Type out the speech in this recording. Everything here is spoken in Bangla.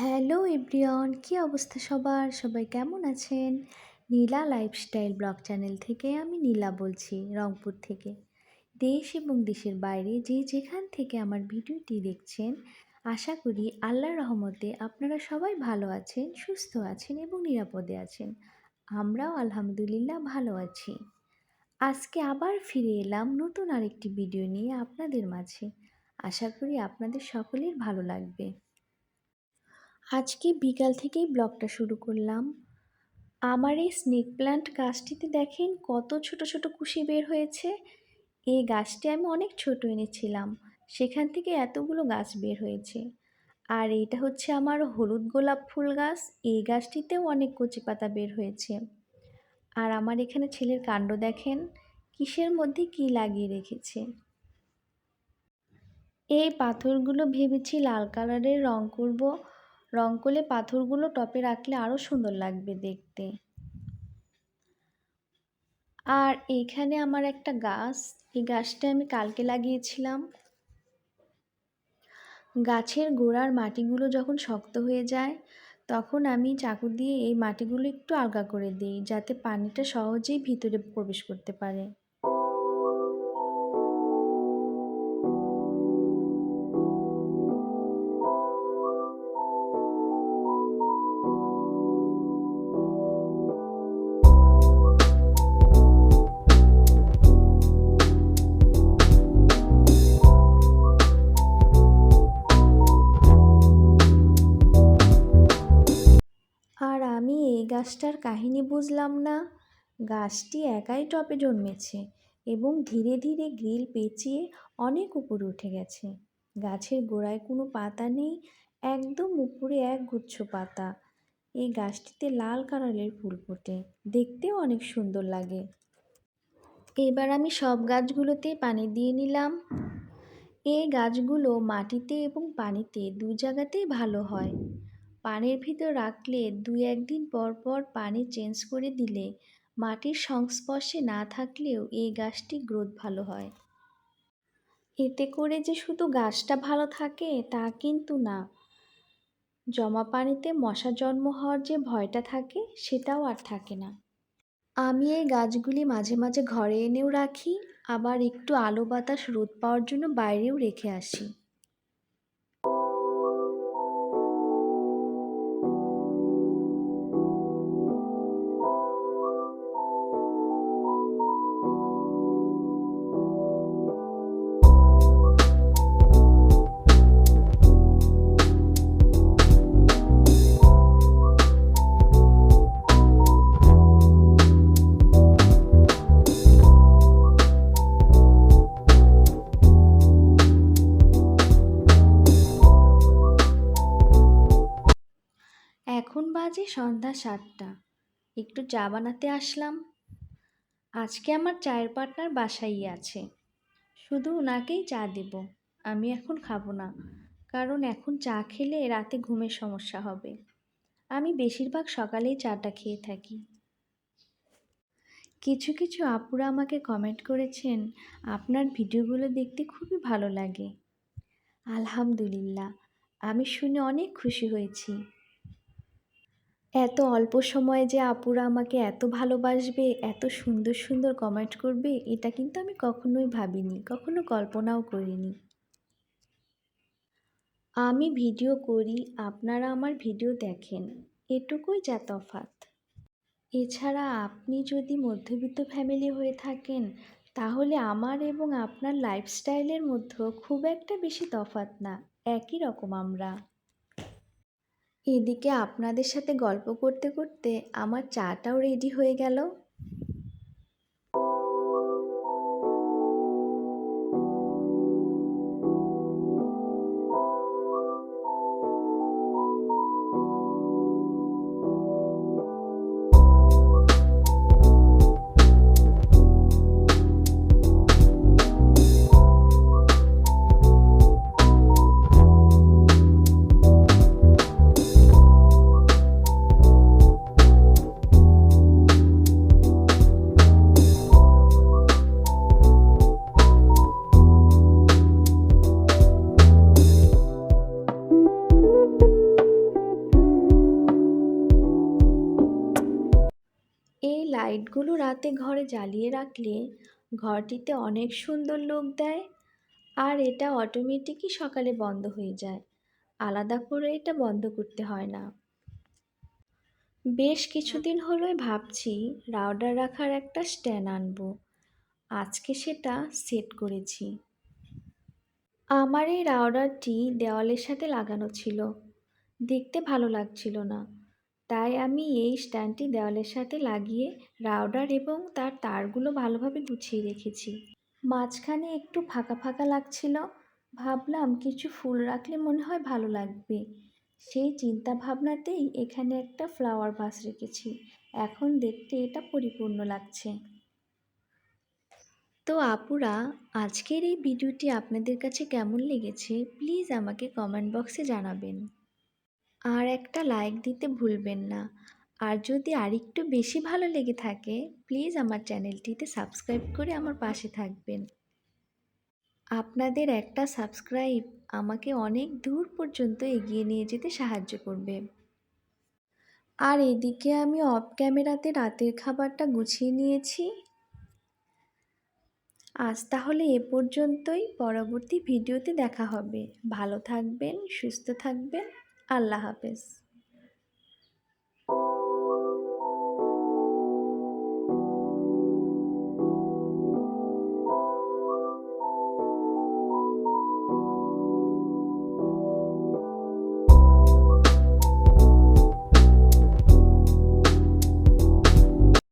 হ্যালো এভরিওয়ান, কী অবস্থা সবার? সবাই কেমন আছেন? নীলা লাইফস্টাইল ব্লগ চ্যানেল থেকে আমি নীলা বলছি, রংপুর থেকে। দেশ এবং দেশের বাইরে যে যেখান থেকে আমার ভিডিওটি দেখছেন, আশা করি আল্লাহর রহমতে আপনারা সবাই ভালো আছেন, সুস্থ আছেন এবং নিরাপদে আছেন। আমরাও আলহামদুলিল্লাহ ভালো আছি। আজকে আবার ফিরে এলাম নতুন আরেকটি ভিডিও নিয়ে আপনাদের মাঝে। আশা করি আপনাদের সকলের ভালো লাগবে। আজকে বিকাল থেকেই ব্লগটা শুরু করলাম। আমার এই স্নেক প্ল্যান্ট গাছটিতে দেখেন কত ছোট ছোট কুশি বের হয়েছে। এই গাছটি আমি অনেক ছোট এনেছিলাম। সেখান থেকে এতগুলো গাছ বের হয়েছে। আর এটা হচ্ছে আমার হলুদ গোলাপ ফুল গাছ। এই গাছটিতেও অনেক কচি পাতা বের হয়েছে। আর আমার এখানে ছেলের কাণ্ড দেখেন, কিসের মধ্যে কি লাগিয়ে রেখেছে। এই পাথরগুলো ভেবেছি লাল কালারের রং করব। রং করলে পাথরগুলো টপে রাখলে আরও সুন্দর লাগবে দেখতে। আর এইখানে আমার একটা গাছ, এই গাছটা আমি কালকে লাগিয়েছিলাম। গাছের গোড়ার মাটিগুলো যখন শক্ত হয়ে যায়, তখন আমি চাকু দিয়ে এই মাটিগুলো একটু আলগা করে দিই, যাতে পানিটা সহজেই ভিতরে প্রবেশ করতে পারে। গাছটার কাহিনী বুঝলাম না। গাছটি একাই টপে জন্মেছে এবং ধীরে ধীরে গ্রিল পেঁচিয়ে অনেক উপরে উঠে গেছে। গাছের গোড়ায় কোনো পাতা নেই, একদম উপরে এক গুচ্ছ পাতা। এই গাছটিতে লাল কালারের ফুল ফোটে, দেখতেও অনেক সুন্দর লাগে। এবার আমি সব গাছগুলোতেই পানি দিয়ে নিলাম। এই গাছগুলো মাটিতে এবং পানিতে দু জায়গাতেই ভালো হয়। পানির ভিতর রাখলে দুই একদিন পর পর পানি চেঞ্জ করে দিলে মাটির সংস্পর্শে না থাকলেও এই গাছটি গ্রোথ ভালো হয়। এতে করে যে শুধু গাছটা ভালো থাকে তা কিন্তু না, জমা পানিতে মশা জন্ম হওয়ার যে ভয়টা থাকে সেটাও আর থাকে না। আমি এই গাছগুলি মাঝে মাঝে ঘরে এনেও রাখি, আবার একটু আলো বাতাস রোদ পাওয়ার জন্য বাইরেও রেখে আসি। বাজে সন্ধ্যা সাতটা। একটু চা বানাতে আসলাম। আজকে আমার চায়ের পার্টনার বাসাই আছে। শুধু ওনাকেই চা দেব। আমি এখন খাব না, কারণ এখন চা খেলে রাতে ঘুমের সমস্যা হবে। আমি বেশিরভাগ সকালেই চাটা খেয়ে থাকি। কিছু কিছু আপুরা আমাকে কমেন্ট করেছেন, আপনার ভিডিওগুলো দেখতে খুবই ভালো লাগে। আলহামদুলিল্লাহ, আমি শুনে অনেক খুশি হয়েছি। এত অল্প সময়ে যে আপুরা আমাকে এত ভালোবাসবে, এত সুন্দর সুন্দর কমেন্ট করবে, এটা কিন্তু আমি কখনোই ভাবিনি, কখনো কল্পনাও করিনি। আমি ভিডিও করি, আপনারা আমার ভিডিও দেখেন, এটুকুই যা তফাৎ। এছাড়া আপনি যদি মধ্যবিত্ত ফ্যামিলি হয়ে থাকেন, তাহলে আমার এবং আপনার লাইফস্টাইলের মধ্যে খুব একটা বেশি তফাৎ না, একই রকম আমরা। এদিকে আপনাদের সাথে গল্প করতে করতে আমার চাটাও রেডি হয়ে গেল। লাইটগুলো রাতে ঘরে জ্বালিয়ে রাখলে ঘরটিতে অনেক সুন্দর লোক দেয় আর এটা অটোমেটিকই সকালে বন্ধ হয়ে যায়। আলাদা করে এটা বন্ধ করতে হয় না। বেশ কিছুদিন হলোই ভাবছি রাউডার রাখার একটা স্ট্যান্ড আনব। আজকে সেটা সেট করেছি। আমার এই রাউডারটি দেওয়ালের সাথে লাগানো ছিল। দেখতে ভালো লাগছিল না। তাই আমি এই স্ট্যান্ডটি দেওয়ালের সাথে লাগিয়ে রাউডার এবং তার তারগুলো ভালোভাবে গুছিয়ে রেখেছি। মাঝখানে একটু ফাঁকা ফাঁকা লাগছিল। ভাবলাম কিছু ফুল রাখলে মনে হয় ভালো লাগবে। সেই চিন্তা ভাবনাতেই এখানে একটা ফ্লাওয়ার ভাস রেখেছি। এখন দেখতে এটা পরিপূর্ণ লাগছে। তো আপুরা, আজকের এই ভিডিওটি আপনাদের কাছে কেমন লেগেছে, প্লিজ আমাকে কমেন্ট বক্সে জানাবেন। আর একটা লাইক দিতে ভুলবেন না। আর যদি আরেকটু বেশি ভালো লেগে থাকে প্লিজ আমার চ্যানেলটিতে সাবস্ক্রাইব করে আমার পাশে থাকবেন। আপনাদের একটা সাবস্ক্রাইব আমাকে অনেক দূর পর্যন্ত এগিয়ে নিয়ে যেতে সাহায্য করবে। আর এদিকে আমি অফ ক্যামেরাতে রাতের খাবারটা গুছিয়ে নিয়েছি। আজ তাহলে এ পর্যন্তই, পরবর্তী ভিডিওতে দেখা হবে। ভালো থাকবেন, সুস্থ থাকবেন। আল্লাহ হাফেজ।